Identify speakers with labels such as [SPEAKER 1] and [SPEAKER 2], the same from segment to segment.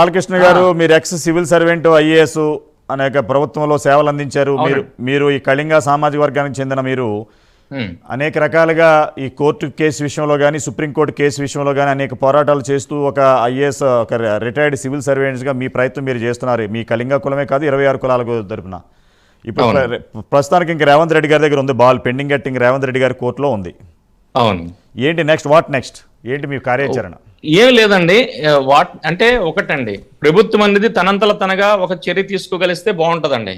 [SPEAKER 1] బాలకృష్ణ గారు మీరు X civil servant IAS అనేక ప్రభుత్వంలో సేవలు అందించారు మీరు మీరు ఈ కళింగ సామాజిక వర్గానికి చెందిన మీరు. అనేక రకాలుగా ఈ కోర్టు కేసు విషయంలో కానీ సుప్రీంకోర్టు కేసు విషయంలో కానీ అనేక పోరాటాలు చేస్తూ ఒక ఐఏఎస్ ఒక రిటైర్డ్ సివిల్ సర్వెంట్స్గా మీ ప్రయత్నం మీరు చేస్తున్నారు. మీ కళింగ కులమే కాదు ఇరవై ఆరు కులాలకు తరపున. ఇప్పుడు ప్రస్తుతానికి ఇంక రేవంత్ రెడ్డి గారి దగ్గర ఉంది బాల్. పెండింగ్ గట్టింగ్ రేవంత్ రెడ్డి గారి కోర్టులో ఉంది.
[SPEAKER 2] అవును.
[SPEAKER 1] ఏంటి నెక్స్ట్? What next? ఏంటి మీ కార్యాచరణ?
[SPEAKER 2] ఏం లేదండి వాట్ అంటే ఒకటండి. ప్రభుత్వం అనేది తనంతల తనగా ఒక చర్య తీసుకోగలిస్తే బాగుంటదండి.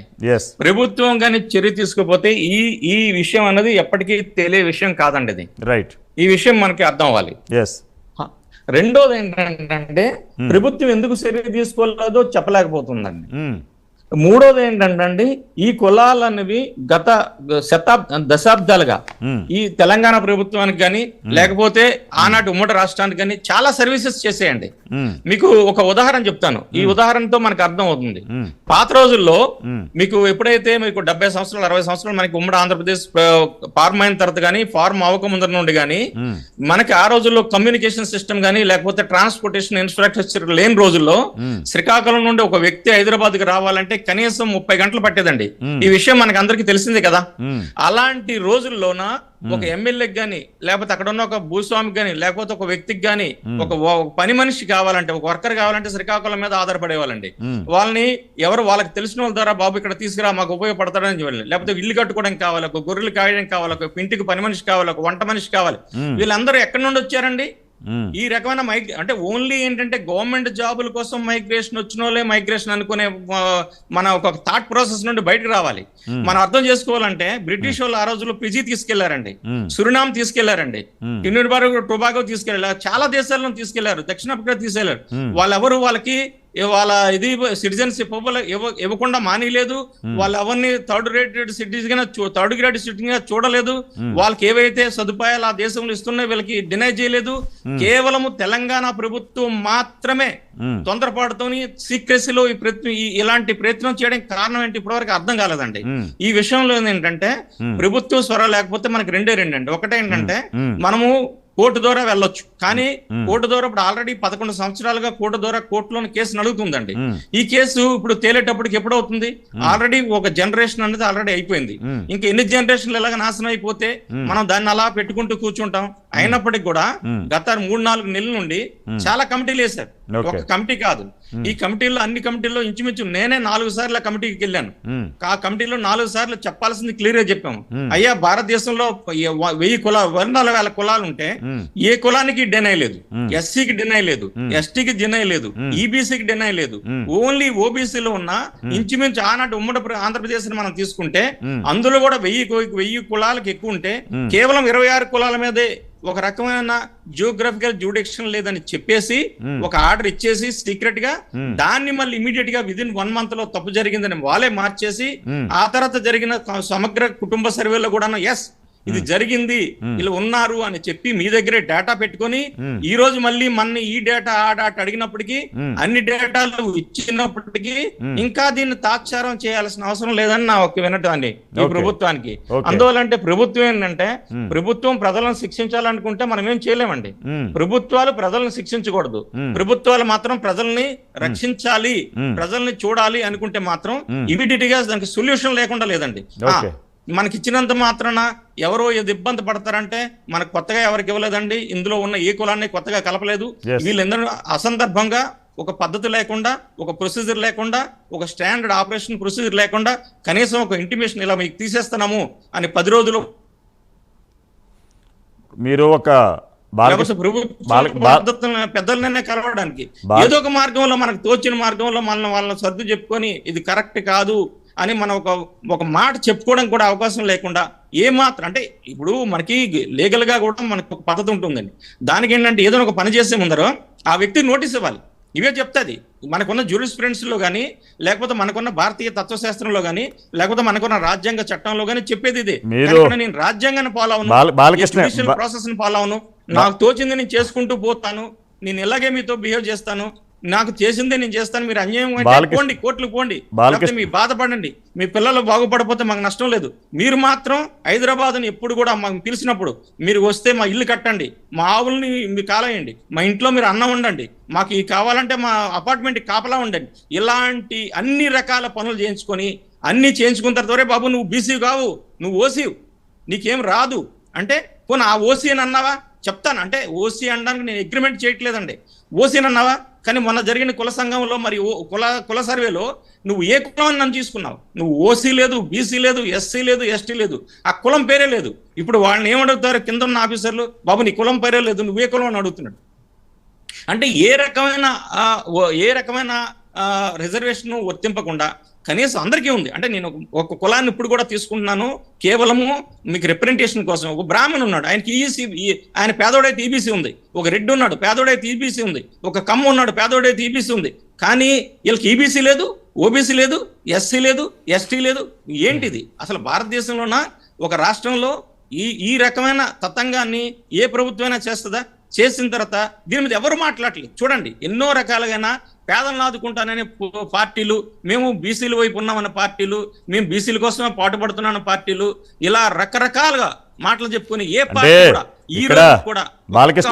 [SPEAKER 2] ప్రభుత్వం కానీ చర్య తీసుకోకపోతే ఈ ఈ విషయం అనేది ఎప్పటికీ తెలియ విషయం కాదండి ఇది.
[SPEAKER 1] రైట్
[SPEAKER 2] ఈ విషయం మనకి అర్థం అవ్వాలి. రెండోది ఏంటంటే ప్రభుత్వం ఎందుకు చర్య తీసుకోలేదో చెప్పలేకపోతుందండి. మూడోది ఏంటంటే ఈ కులాలు అనేవి గత శతాబ్ దశాబ్దాలుగా ఈ తెలంగాణ ప్రభుత్వానికి కానీ లేకపోతే ఆనాటి ఉమ్మడి రాష్ట్రానికి కానీ చాలా సర్వీసెస్ చేసేయండి. మీకు ఒక ఉదాహరణ చెప్తాను. ఈ ఉదాహరణతో మనకు అర్థం అవుతుంది పాత రోజుల్లో మీకు ఎప్పుడైతే మీకు డెబ్బై సంవత్సరాలు అరవై సంవత్సరాలు మనకి ఉమ్మడి ఆంధ్రప్రదేశ్ ఫార్మ్ అయిన తర్వాత కానీ ఫార్మ్ అవ్వక ముందర నుండి కానీ మనకి ఆ రోజుల్లో కమ్యూనికేషన్ సిస్టమ్ కానీ లేకపోతే ట్రాన్స్పోర్టేషన్ ఇన్ఫ్రాస్ట్రక్చర్ లేని రోజుల్లో శ్రీకాకుళం నుండి ఒక వ్యక్తి హైదరాబాద్కి రావాలంటే కనీసం ముప్పై గంటలు పట్టేదండి. ఈ విషయం మనకి అందరికి తెలిసిందే కదా. అలాంటి రోజుల్లోన ఒక ఎమ్మెల్యేకి గాని లేకపోతే అక్కడ ఉన్న ఒక భూస్వామికి గాని లేకపోతే ఒక వ్యక్తికి గాని ఒక పని మనిషి కావాలంటే ఒక వర్కర్ కావాలంటే శ్రీకాకుళం మీద ఆధారపడేవాళ్ళండి. వాళ్ళని ఎవరు వాళ్ళకి తెలిసిన వాళ్ళ ద్వారా బాబు ఇక్కడ తీసుకురా మాకు ఉపయోగపడతాడని చెప్పాలి లేకపోతే ఇల్లు కట్టుకోవడానికి కావాలి ఒక గొర్రెలు కాయడానికి కావాలి ఒక ఇంటికి పని మనిషి కావాలి ఒక వంట మనిషి కావాలి. వీళ్ళందరూ ఎక్కడి నుండి వచ్చారండి? ఈ రకమైన మైగ్ అంటే ఓన్లీ ఏంటంటే గవర్నమెంట్ జాబుల కోసం మైగ్రేషన్ వచ్చిన వాళ్ళే మైగ్రేషన్ అనుకునే మన ఒక థాట్ ప్రాసెస్ నుండి బయటకు రావాలి. మనం అర్థం చేసుకోవాలంటే బ్రిటిష్ వాళ్ళు ఆ రోజుల్లో పిజి తీసుకెళ్ళారండి. సురినామ్ తీసుకెళ్ళారండి. యూనిట్ టొబాగో తీసుకెళ్ళారు. చాలా దేశాలను తీసుకెళ్ళారు. దక్షిణాఫ్రికా తీసుకెళ్ళారు. వాళ్ళెవరు? వాళ్ళకి వాళ్ళ ఇది సిటిజన్షిప్ ఇవ్వకుండా మానేయలేదు. వాళ్ళు ఎవరిని third rated citizen third grade సిటిజన్గా చూడలేదు. వాళ్ళకి ఏవైతే సదుపాయాలు ఆ దేశంలో ఇస్తున్నాయో వీళ్ళకి డినై చేయలేదు. కేవలము తెలంగాణ ప్రభుత్వం మాత్రమే తొందరపాటుతోని సీక్రెసీలో ఈ ప్రయత్నం ఇలాంటి ప్రయత్నం చేయడానికి కారణం ఏంటి? ఇప్పటివరకు అర్థం కాలేదండి. ఈ విషయంలో ఏంటంటే ప్రభుత్వ స్వర లేకపోతే మనకి రెండే రెండండి. ఒకటే ఏంటంటే మనము కోర్టు ద్వారా వెళ్ళొచ్చు. కానీ కోర్టు ద్వారా ఇప్పుడు ఆల్రెడీ పదకొండు సంవత్సరాలుగా కోర్టు ద్వారా కోర్టులోని కేసు నడుగుతుందండి ఈ కేసు ఇప్పుడు తేలేటప్పటికి ఎప్పుడు అవుతుంది ఆల్రెడీ ఒక జనరేషన్ అనేది ఆల్రెడీ అయిపోయింది. ఇంకా ఎన్ని జనరేషన్లు ఎలాగ నాశనం అయిపోతే మనం దాన్ని అలా పెట్టుకుంటూ కూర్చుంటాం? అయినప్పటికీ కూడా గత మూడు నాలుగు నెలల నుండి చాలా కమిటీలు వేశారు. ఒక కమిటీ కాదు. ఈ కమిటీల్లో అన్ని కమిటీల్లో ఇంచుమించు నేనే నాలుగు సార్లు ఆ కమిటీకి వెళ్ళాను. ఆ కమిటీలో నాలుగు సార్లు చెప్పాల్సింది క్లియర్గా చెప్పాము. అయ్యా భారతదేశంలో వెయ్యి కుల వందల వేల కులాలు ఉంటే ఏ కులానికి డినై లేదు. ఎస్సీకి డినై లేదు. ఎస్టీకి డినై లేదు. ఈబీసీకి డినై లేదు. ఓన్లీ ఓబీసీలో ఉన్న ఇంచుమించు ఆనాటి ఉమ్మడి ప్ర- ఆంధ్రప్రదేశ్ మనం తీసుకుంటే అందులో కూడా వెయ్యి వెయ్యి కులాలకు ఎక్కువ ఉంటే కేవలం ఇరవై ఆరు కులాల మీదే ఒక రకమైన జియోగ్రఫికల్ జూడిక్షన్ లేదని చెప్పేసి ఒక ఆర్డర్ ఇచ్చేసి సీక్రెట్గా దాన్ని మళ్ళీ ఇమీడియట్గా విదిన్ వన్ మంత్లో తప్పు జరిగిందని వాళ్ళే మార్చేసి ఆ తర్వాత జరిగిన సమగ్ర కుటుంబ సర్వేలో కూడా ఎస్ ఇది జరిగింది. వీళ్ళు ఉన్నారు అని చెప్పి మీ దగ్గరే డేటా పెట్టుకొని ఈ రోజు మళ్ళీ మన ఈ డేటా ఆ డేటా అడిగినప్పటికీ అన్ని డేటాలు ఇచ్చినప్పటికీ ఇంకా దీన్ని తాత్సారం చేయాల్సిన అవసరం లేదని నా ఒక వినటాన్ని ఈ. ప్రభుత్వానికి. అందువల్ల అంటే ప్రభుత్వం ఏంటంటే ప్రభుత్వం ప్రజలను శిక్షించాలనుకుంటే మనం ఏం చేయలేమండి. ప్రభుత్వాలు ప్రజలను శిక్షించకూడదు. ప్రభుత్వాలు మాత్రం ప్రజల్ని రక్షించాలి. ప్రజల్ని చూడాలి అనుకుంటే మాత్రం ఇమీడియట్గా దానికి సొల్యూషన్ లేకుండా లేదండి. మనకి ఇచ్చినంత మాత్రాన ఎవరో ఏది ఇబ్బంది పడతారంటే మనకు కొత్తగా ఎవరికి ఇవ్వలేదండి. ఇందులో ఉన్న ఏ కులాన్ని కొత్తగా కలపలేదు. వీళ్ళందరూ అసందర్భంగా ఒక పద్ధతి లేకుండా ఒక ప్రొసీజర్ లేకుండా ఒక స్టాండర్డ్ ఆపరేషన్ ప్రొసీజర్ లేకుండా కనీసం ఒక ఇంటిమేషన్ ఇలా మీకు తీసేస్తున్నాము అని పది రోజులు
[SPEAKER 1] మీరు ఒక
[SPEAKER 2] పెద్దలనే కలవడానికి. ఏదో ఒక మార్గంలో మనకు తోచిన మార్గంలో మనం వాళ్ళని సర్దు చెప్పుకొని ఇది కరెక్ట్ కాదు అని మనం ఒక ఒక మాట చెప్పుకోవడం కూడా అవకాశం లేకుండా ఏ మాత్రం అంటే ఇప్పుడు మనకి లీగల్గా కూడా మనకు ఒక పద్ధతి ఉంటుందండి. దానికి ఏంటంటే ఏదైనా ఒక పని చేసే ముందరో ఆ వ్యక్తి నోటీస్ ఇవ్వాలి. ఇవే చెప్తాది మనకున్న లో కానీ లేకపోతే మనకున్న భారతీయ తత్వశాస్త్రంలో కానీ లేకపోతే మనకున్న రాజ్యాంగ చట్టంలో కానీ చెప్పేది ఇదే. నేను రాజ్యాంగాన్ని ఫాలో అవును ప్రాసెస్ని ఫాలో అవును నాకు తోచింది నేను చేసుకుంటూ పోతాను. నేను ఇలాగే మీతో బిహేవ్ చేస్తాను. నాకు చేసిందే నేను చేస్తాను మీరు అన్యాయం పోండి కోర్టులు పోండి. మీ బాధపడండి మీ పిల్లలు బాగుపడపోతే మాకు నష్టం లేదు. మీరు మాత్రం హైదరాబాద్ ఎప్పుడు కూడా మాకు పిలిచినప్పుడు మీరు వస్తే మా ఇల్లు కట్టండి మా ఆవుల్ని మీరు కాలేయండి మా ఇంట్లో మీరు అన్నం ఉండండి మాకు ఈ కావాలంటే మా అపార్ట్మెంట్ కాపలా ఉండండి. ఇలాంటి అన్ని రకాల పనులు చేయించుకొని అన్ని చేయించుకున్న తర్వాత "ఒరే బాబు నువ్వు బీసీ కావు నువ్వు ఓసీవ్ నీకేం రాదు. అంటే పోనీ ఆ ఓసీ అని అన్నావా? చెప్తాను. అంటే ఓసీ అనడానికి నేను అగ్రిమెంట్ చేయట్లేదండి. ఓసీ అని అన్నావా? కానీ మొన్న జరిగిన కుల సంఘంలో మరి ఓ- కుల కుల సర్వేలో నువ్వు ఏ కులం అని నన్ను తీసుకున్నావు? నువ్వు ఓసీ లేదు బీసీ లేదు ఎస్సీ లేదు ఎస్టీ లేదు. ఆ కులం పేరే లేదు. ఇప్పుడు వాళ్ళని ఏమడుగుతారు కింద ఉన్న ఆఫీసర్లు బాబు నీ కులం పేరే లేదు నువ్వే కులం అని అడుగుతున్నాడు. అంటే ఏ రకమైన ఏ రకమైన రిజర్వేషన్ వర్తింపకుండా కనీసం అందరికీ ఉంది. అంటే నేను ఒక- కులాన్ని ఇప్పుడు కూడా తీసుకుంటున్నాను. కేవలము మీకు రిప్రజెంటేషన్ కోసం. ఒక బ్రాహ్మణ్ ఉన్నాడు. ఆయనకి ఈసీ ఆయన పేదోడైతే ఈబీసీ ఉంది. ఒక రెడ్డి ఉన్నాడు. పేదోడైతే ఈబీసీ ఉంది. ఒక కమ్మ ఉన్నాడు. పేదోడైతే ఈబీసీ ఉంది. కానీ వీళ్ళకి ఈబీసీ లేదు ఓబీసీ లేదు ఎస్సీ లేదు ఎస్టీ లేదు. ఏంటిది? అసలు భారతదేశంలోన? ఒక రాష్ట్రంలో ఈ ఈ రకమైన తతంగాన్ని ఏ ప్రభుత్వమైనా చేస్తుందా? చేసిన తర్వాత దీని మీద ఎవరు మాట్లాడలేదు. చూడండి ఎన్నో రకాలుగా పేదలను ఆదుకుంటాననే పార్టీలు మేము బీసీల వైపు ఉన్నామన్న పార్టీలు మేము బీసీల కోసమే పాటుపడుతున్నామన్న పార్టీలు ఇలా రకరకాలుగా మాటలు చెప్పుకొని ఏ పార్టీ కూడా ఈ రోజు కూడా
[SPEAKER 1] బాలకృష్ణ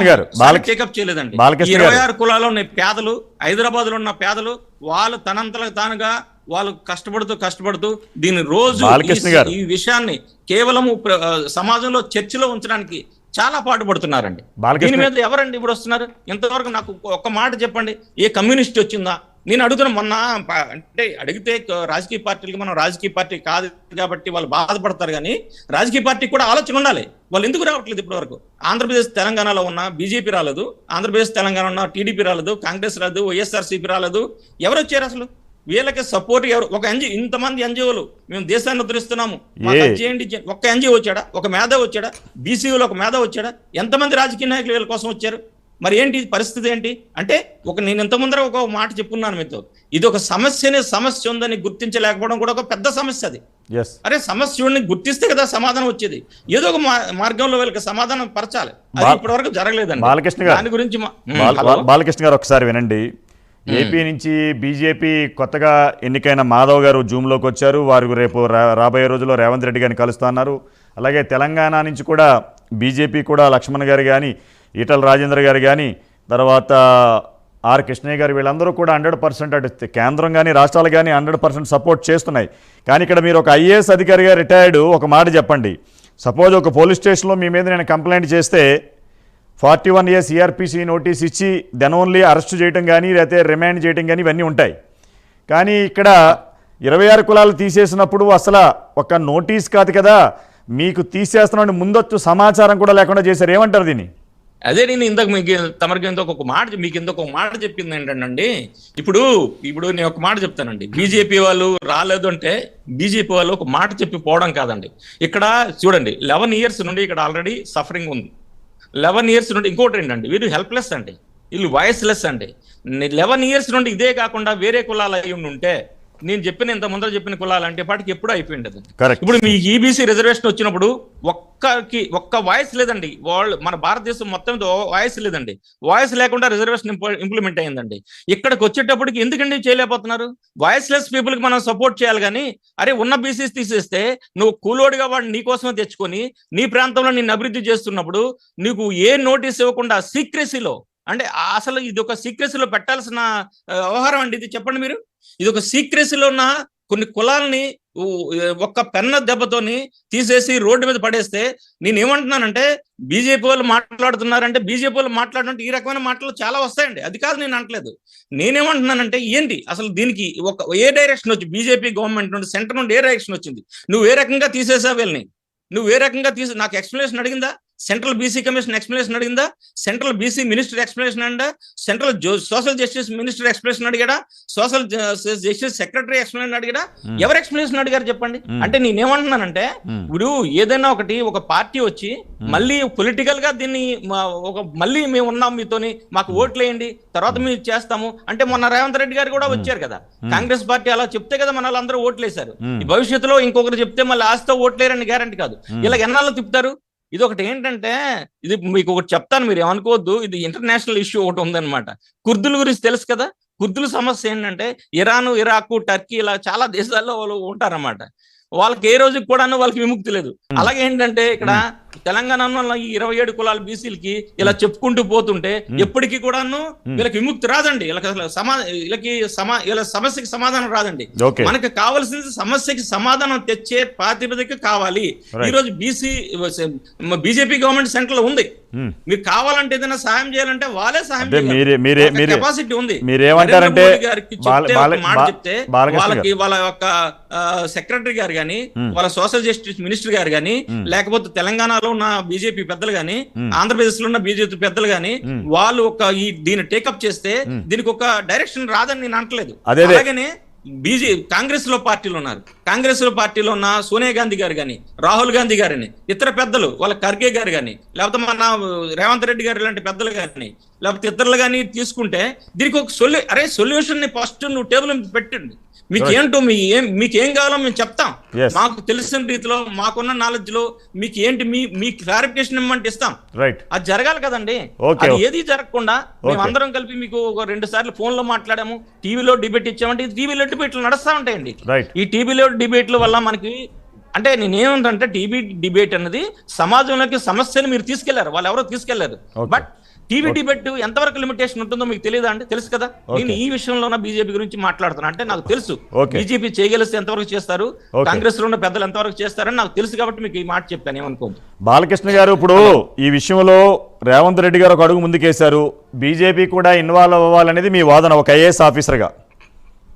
[SPEAKER 1] గారు,
[SPEAKER 2] చెకప్ చేయలేదండి ఇరవై. ఆరు కులాల్లో ఉన్న పేదలు హైదరాబాద్లో ఉన్న పేదలు వాళ్ళు తనంతలకు తానుగా వాళ్ళు కష్టపడుతూ కష్టపడుతూ దీని రోజు ఈ- విషయాన్ని ఆ, సమాజంలో చర్చలో ఉంచడానికి చాలా పాటుపడుతున్నారండి.
[SPEAKER 1] బాలకృష్ణ-
[SPEAKER 2] దీని మీద ఎవరండి ఇప్పుడు వస్తున్నారు? ఇంతవరకు నాకు ఒక్క మాట చెప్పండి. ఏ కమ్యూనిస్ట్ వచ్చిందా? నేను అడుగుతున్నా మొన్న అంటే అడిగితే రాజకీయ పార్టీలకి మనం రాజకీయ పార్టీ కాదు కాబట్టి వాళ్ళు బాధపడతారు కానీ రాజకీయ పార్టీకి కూడా ఆలోచన ఉండాలి. వాళ్ళు ఎందుకు రావట్లేదు ఇప్పటి వరకు ఆంధ్రప్రదేశ్ తెలంగాణలో ఉన్న బీజేపీ రాలేదు. ఆంధ్రప్రదేశ్ తెలంగాణ ఉన్న టీడీపీ రాలేదు. కాంగ్రెస్ రాలేదు. వైఎస్ఆర్సీపీ రాలేదు. ఎవరు వచ్చారు అసలు? వీళ్ళకి సపోర్ట్ ఎవరు? ఒక ఎన్జీ ఇంతమంది ఎన్జిఓలు. మేము దేశాన్ని ఉద్ధరిస్తున్నాము. చేయండి. ఒక్క ఎన్జిఓ వచ్చాడా? ఒక మేధ వచ్చాడా? బీసీలో ఒక మేధ వచ్చాడా? ఎంతమంది రాజకీయ నాయకులు వీళ్ళ కోసం వచ్చారు? మరి ఏంటి పరిస్థితి ఏంటి? అంటే ఒక నేను ఇంత ముందర ఒక మాట చెప్పున్నాను మీతో. ఇది ఒక సమస్యనే సమస్య ఉందని గుర్తించలేకపోవడం కూడా ఒక పెద్ద సమస్య అది. అరే సమస్యని గుర్తిస్తే కదా సమాధానం వచ్చేది. ఏదో ఒక మార్గంలో వీళ్ళకి సమాధానం పరచాలి. అది
[SPEAKER 1] బాల-
[SPEAKER 2] ఇప్పటి వరకు జరగలేదండి.
[SPEAKER 1] బాలకృష్ణ గారు.
[SPEAKER 2] దాని గురించి
[SPEAKER 1] బాలకృష్ణ గారు ఒకసారి వినండి. ఏపీ నుంచి బీజేపీ కొత్తగా ఎన్నికైన మాధవ్ గారు జూమ్లోకి వచ్చారు. వారు రేపు రా- రాబోయే రోజుల్లో రేవంత్ రెడ్డి గారిని కలుస్తున్నారు. అలాగే తెలంగాణ నుంచి కూడా బీజేపీ కూడా లక్ష్మణ్ గారు కానీ ఈటల రాజేంద్ర గారు కానీ తర్వాత ఆర్ కృష్ణయ్య గారు వీళ్ళందరూ కూడా హండ్రెడ్ పర్సెంట్ అటు కేంద్రం కానీ రాష్ట్రాలు కానీ హండ్రెడ్ పర్సెంట్ సపోర్ట్ చేస్తున్నాయి. కానీ ఇక్కడ మీరు ఒక ఐఏఎస్ అధికారిగా రిటైర్డ్ ఒక మాట చెప్పండి. సపోజ్ ఒక పోలీస్ స్టేషన్లో మీ మీద నేను కంప్లైంట్ చేస్తే forty one years CRPC notice ఇచ్చి దెన్ ఓన్లీ అరెస్ట్ చేయడం కానీ లేకపోతే రిమాండ్ చేయడం కానీ ఇవన్నీ ఉంటాయి. కానీ ఇక్కడ ఇరవై ఆరు కులాలు తీసేసినప్పుడు అసలు ఒక నోటీస్ కాదు కదా మీకు తీసేస్తున్నాడు ముందొచ్చు సమాచారం కూడా లేకుండా చేశారు. ఏమంటారు దీన్ని?
[SPEAKER 2] అదే నేను ఇందాక మీకు తమరికి ఇంకొక ఒక మాట మీకు ఇంకొక ఒక మాట చెప్పింది ఏంటండి ఇప్పుడు ఇప్పుడు నేను ఒక మాట చెప్తానండి. బీజేపీ వాళ్ళు రాలేదు అంటే బీజేపీ వాళ్ళు ఒక మాట చెప్పి పోవడం కాదండి. ఇక్కడ చూడండి లెవెన్ ఇయర్స్ నుండి ఇక్కడ ఆల్రెడీ సఫరింగ్ ఉంది. లెవెన్ ఇయర్స్ నుండి ఇంకోటి ఏంటండి? వీరు హెల్ప్లెస్ అండి. వీళ్ళు వాయిస్లెస్ అండి. లెవెన్ ఇయర్స్ నుండి ఇదే కాకుండా వేరే కులాలు అయి ఉంటే నేను చెప్పిన ఇంత ముందర చెప్పిన కులాలు అంటే పాటికి ఎప్పుడు అయిపోయింది. ఇప్పుడు మీ ఈబీసీ రిజర్వేషన్ వచ్చినప్పుడు ఒక్కకి ఒక్క వాయిస్ లేదండి. వాళ్ళు మన భారతదేశం మొత్తం వాయిస్ లేదండి. వాయిస్ లేకుండా రిజర్వేషన్ ఇంప్లిమెంట్ అయ్యిందండి ఇక్కడికి వచ్చేటప్పటికి ఎందుకండి చేయలేకపోతున్నారు? వాయిస్ లెస్ పీపుల్కి మనం సపోర్ట్ చేయాలి కానీ అరే ఉన్న బీసీస్ తీసేస్తే నువ్వు కూలోడిగా వాడిని నీ కోసమే తెచ్చుకొని నీ ప్రాంతంలో నిన్ను అభివృద్ధి చేస్తున్నప్పుడు నీకు ఏ నోటీస్ ఇవ్వకుండా సీక్రెసీలో అంటే అసలు ఇది ఒక సీక్రెసీలో పెట్టాల్సిన వ్యవహారం అండి ఇది. చెప్పండి మీరు. ఇది ఒక సీక్రెసీలో ఉన్న కొన్ని కులాలని ఒక్క పెన్న దెబ్బతోని తీసేసి రోడ్డు మీద పడేస్తే నేనేమంటున్నానంటే బీజేపీ వాళ్ళు మాట్లాడుతున్నారంటే బీజేపీ వాళ్ళు మాట్లాడుతుంటే ఈ రకమైన మాటలు చాలా వస్తాయండి. అది కాదు నేను అనట్లేదు. నేనేమంటున్నానంటే ఏంటి? అసలు దీనికి ఒక ఏ డైరెక్షన్ వచ్చి బీజేపీ గవర్నమెంట్ నుండి సెంటర్ నుండి ఏ డైరెక్షన్ వచ్చింది? నువ్వు ఏ రకంగా తీసేసావు వీళ్ళని? నువ్వు ఏ రకంగా తీసి నాకు ఎక్స్ప్లెనేషన్ అడిగిందా? సెంట్రల్ బీసీ కమిషన్ ఎక్స్ప్లెనేషన్ అడిగిందా? సెంట్రల్ బీసీ మినిస్టర్ ఎక్స్ప్లెనేషన్ అండా central social justice minister explanation అడిగాడా? Social justice secretary explanation అడిగాడా? ఎవరు ఎక్స్ప్లెనేషన్ అడిగారు చెప్పండి? అంటే నేనేమంటున్నానంటే. ఇప్పుడు ఏదైనా ఒకటి ఒక పార్టీ వచ్చి మళ్ళీ పొలిటికల్గా దీన్ని ఒక మళ్ళీ మేము ఉన్నాం మీతోని మాకు ఓట్లు వేయండి తర్వాత మేము. చేస్తాము. అంటే మొన్న రేవంత్ రెడ్డి గారు కూడా వచ్చారు కదా. కాంగ్రెస్ పార్టీ అలా చెప్తే కదా మన వాళ్ళందరూ ఓట్లు వేశారు. ఈ భవిష్యత్తులో ఇంకొకరు చెప్తే మళ్ళీ ఆస్తో ఓట్లేరని గ్యారంటీ కాదు. ఇలా ఎన్నాళ్ళు తిప్పుతారు? ఇది ఒకటి ఏంటంటే ఇది మీకు ఒకటి చెప్తాను మీరు ఏమనుకోవద్దు ఇది ఇంటర్నేషనల్ ఇష్యూ ఒకటి ఉందన్నమాట. కుర్దుల గురించి తెలుసు కదా? కుర్దుల సమస్య ఏంటంటే ఇరాన్ ఇరాక్ టర్కీ ఇలా చాలా దేశాల్లో వాళ్ళు ఉంటారన్నమాట. వాళ్ళకి ఏ రోజుకి కూడాను వాళ్ళకి విముక్తి లేదు. అలాగే ఏంటంటే ఇక్కడ తెలంగాణలో ఈ ఇరవై ఏడు కులాల బీసీలకి ఇలా చెప్పుకుంటూ పోతుంటే ఎప్పటికీ కూడాను వీళ్ళకి విముక్తి రాదండి. వీళ్ళకి అసలు సమా వీళ్ళకి సమా వీళ్ళ సమస్యకి సమాధానం రాదండి. మనకి కావాల్సింది సమస్యకి సమాధానం తెచ్చే ప్రాతిపదిక కావాలి. ఈ రోజు బీసీ బీజేపీ గవర్నమెంట్ సెంటర్లో ఉంది. మీకు కావాలంటే ఏదైనా సాయం చేయాలంటే వాళ్ళే సాయం
[SPEAKER 1] మీరే- మీరే- మీరే-
[SPEAKER 2] కెపాసిటీ ఉంది.
[SPEAKER 1] మీరేమంటారంటే
[SPEAKER 2] చెప్తే వాళ్ళకి వాళ్ళ యొక్క సెక్రటరీ గారు గాని వాళ్ళ సోషల్ జస్టిస్ మినిస్టర్ గారు గాని లేకపోతే తెలంగాణలో ఉన్న బీజేపీ పెద్దలు గాని ఆంధ్రప్రదేశ్లో ఉన్న బీజేపీ పెద్దలు గాని వాళ్ళు ఒక ఈ దీన్ని టేకప్ చేస్తే దీనికి ఒక డైరెక్షన్ రాదని నేను
[SPEAKER 1] అదే.
[SPEAKER 2] అలాగనే బీజే కాంగ్రెస్లో పార్టీలు ఉన్నారు. కాంగ్రెస్ పార్టీలో ఉన్న సోనియా గాంధీ గారు గాని రాహుల్ గాంధీ గారిని ఇతర పెద్దలు వాళ్ళ ఖర్గే గారు గాని లేకపోతే మన రేవంత్ రెడ్డి గారు లాంటి పెద్దలు గాని లేకపోతే ఇతరులు గాని తీసుకుంటే దీనికి ఒక సొల్యూ అరే సొల్యూషన్ని ఫస్ట్ నువ్వు టేబుల్ పెట్టండి. మీకు ఏంటో మీ ఏం మీకు ఏం కావాలో మేము చెప్తాం. మాకు తెలిసిన రీతిలో మాకున్న నాలెడ్జ్లో మీకు ఏంటి మీ మీ క్లారిఫికేషన్ ఇవ్వమంటే ఇస్తాం.
[SPEAKER 1] రైట్
[SPEAKER 2] అది జరగాలి కదండి. అది. ఏది జరగకుండా మేము అందరం కలిపి మీకు ఒక రెండు సార్లు ఫోన్లో మాట్లాడాము. టీవీలో డిబేట్ ఇచ్చామంటే టీవీలో డిబేట్లు నడుస్తా ఉంటాయండి. ఈ టీవీలో డిబేట్ల వల్ల మనకి అంటే నేనేమంటే టీవీ డిబేట్ అన్నది సమాజంలోకి సమస్యను మీరు తీసుకెళ్ళారు. వాళ్ళు ఎవరో
[SPEAKER 1] తీసుకెళ్ళారు.
[SPEAKER 2] బట్ టీవీ డిబేట్ ఎంతవరకు లిమిటేషన్ ఉంటుందో మీకు తెలియదా అండి? తెలుసు కదా? నేను ఈ విషయంలో బీజేపీ గురించి మాట్లాడుతున్నా. అంటే నాకు తెలుసు. బీజేపీ చేయగలిస్తే ఎంతవరకు చేస్తారు. కాంగ్రెస్లో ఉన్న పెద్దలు ఎంతవరకు చేస్తారని నాకు తెలుసు కాబట్టి మీకు ఈ మాట చెప్పాను. ఏమనుకోండి
[SPEAKER 1] బాలకృష్ణ గారు ఇప్పుడు ఈ విషయంలో రేవంత్ రెడ్డి గారు ఒక అడుగు ముందుకేశారు. బీజేపీ కూడా ఇన్వాల్వ్ అవ్వాలనేది మీ వాదన ఒక ఐఏఎస్ ఆఫీసర్గా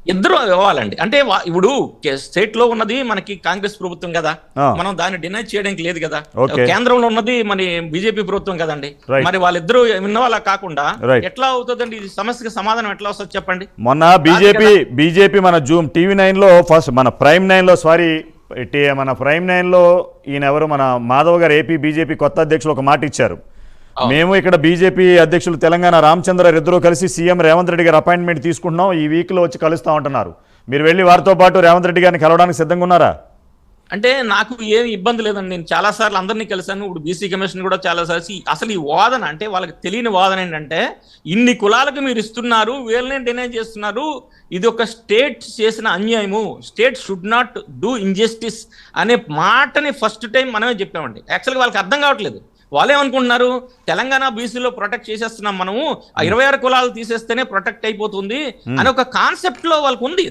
[SPEAKER 2] ఇద్దరు ఇవ్వాలండి. అంటే ఇప్పుడు స్టేట్లో ఉన్నది మనకి కాంగ్రెస్ ప్రభుత్వం కదా. మనం దాన్ని డినై చేయడానికి లేదు కదా. కేంద్రంలో ఉన్నది మన బీజేపీ ప్రభుత్వం కదండి. మరి వాళ్ళిద్దరూ విన్నవాళ్ళ కాకుండా. ఎట్లా అవుతుందండి? ఈ సమస్యకి సమాధానం ఎట్లా వస్తుంది చెప్పండి?
[SPEAKER 1] మొన్న బీజేపీ బీజేపీ మన జూమ్ టీవీ నైన్లో ఫస్ట్ మన ప్రైమ్ నైన్లో సారీ టీ- మన ప్రైమ్ నైన్లో ఈయన ఎవరు? మన మాధవ్ గారు ఏపీ బీజేపీ కొత్త అధ్యక్షులు ఒక మాట ఇచ్చారు. మేము ఇక్కడ బీజేపీ అధ్యక్షులు తెలంగాణ రామచంద్ర ఇద్దరు కలిసి సీఎం రేవంత్ రెడ్డి గారు అపాయింట్మెంట్ తీసుకుంటున్నాం. ఈ వీక్లో వచ్చి కలుస్తా ఉంటున్నారు. మీరు వెళ్ళి వారితో పాటు రేవంత్ రెడ్డి గారిని కలవడానికి సిద్ధంగా ఉన్నారా?
[SPEAKER 2] అంటే నాకు ఏమి ఇబ్బంది లేదండి. నేను చాలా సార్లు అందరినీ కలిశాను. ఇప్పుడు బీసీ కమిషన్ కూడా చాలా సార్లు అసలు ఈ వాదన అంటే వాళ్ళకి తెలియని వాదన ఏంటంటే ఇన్ని కులాలకు మీరు ఇస్తున్నారు వీళ్ళని డినై చేస్తున్నారు. ఇది ఒక స్టేట్ చేసిన అన్యాయము. State should not do injustice అనే మాటని ఫస్ట్ టైం మనమే చెప్పామండి. యాక్చువల్గా వాళ్ళకి అర్థం కావట్లేదు. వాళ్ళు ఏమనుకుంటున్నారు తెలంగాణ బీసీలో ప్రొటెక్ట్ చేసేస్తున్నాం మనము. ఆ ఇరవై ఆరు కులాలు తీసేస్తేనే ప్రొటెక్ట్ అయిపోతుంది అని ఒక కాన్సెప్ట్లో వాళ్ళకు ఉంది.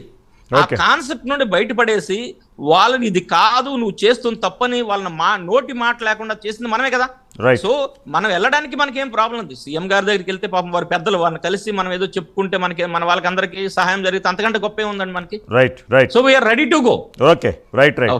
[SPEAKER 2] ఆ. కాన్సెప్ట్ నుండి బయటపడేసి వాళ్ళని ఇది కాదు నువ్వు చేస్తుంది తప్పని వాళ్ళని మా నోటి మాట లేకుండా చేసింది మనమే కదా. సో మనం వెళ్ళడానికి మనకేం ప్రాబ్లం ఉంది సీఎం గారి దగ్గరికి వెళ్తే పాపం వారి పెద్దలు వారిని కలిసి మనం ఏదో చెప్పుకుంటే మనకి మన వాళ్ళకి అందరికీ సహాయం జరిగితే అంతకంటే గొప్పే ఉందండి మనకి?
[SPEAKER 1] Right right
[SPEAKER 2] so we're ready to go
[SPEAKER 1] okay right right